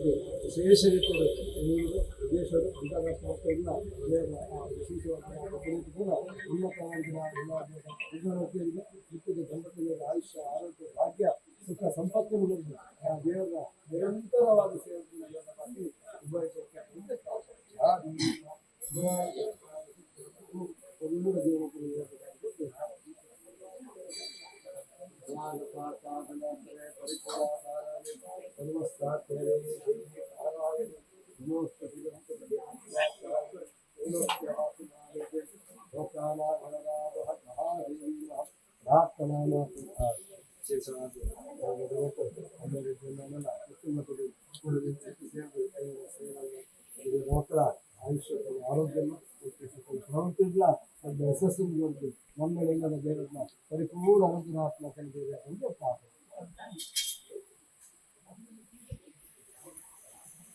ಇದು ವಿಶೇಷರಿಸಿದ ನೀರು ವಿದೇಶದ ಅಂತಾರಾಷ್ಟ್ರೀಯ ಮಟ್ಟದಿಂದ ಒಳ್ಳೆಯ ವಿಶೇಷವಾದ ಕುರಿತು ಕೂಡ ಉನ್ನತವಾಗಿನ ಎಲ್ಲ ಉನ್ನತಿಯಿಂದ ಇತ್ತೀಚಿನ ದಂಪತಿಗಳ ಆಯುಷ್ಯ ಆರೋಗ್ಯ ಭಾಗ್ಯ ಸುಖ ಸಂಪತ್ತುಗಳನ್ನು ಆ ದೇವರ ನಿರಂತರವಾದ ಸೇವೆಯನ್ನು ಎಲ್ಲರನ್ನಾಗಿ ನಿಭಾಯಿಸೋಕೆ ಎಲ್ಲ ದೇವರುಗಳು ಹೇಳ್ಬೇಕಾಗಿದ್ದು ನಾನು ಪಾಠ ಪರಿಪೂರ್ಣ ಆರೋಗ್ಯ ಪ್ರವೃತ್ತಿಲ್ಲ ಒಂದು ಯಶಸ್ಸಿನವರೆಗೂ ನಮ್ಮೆಡೆಯಿಂದ ದೇವರನ್ನ ಪರಿಪೂರ್ಣ ಆರೋಗ್ಯನಾತ್ಮಕನಿಗೆ ಅಂತ ಪಾಪ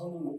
Então,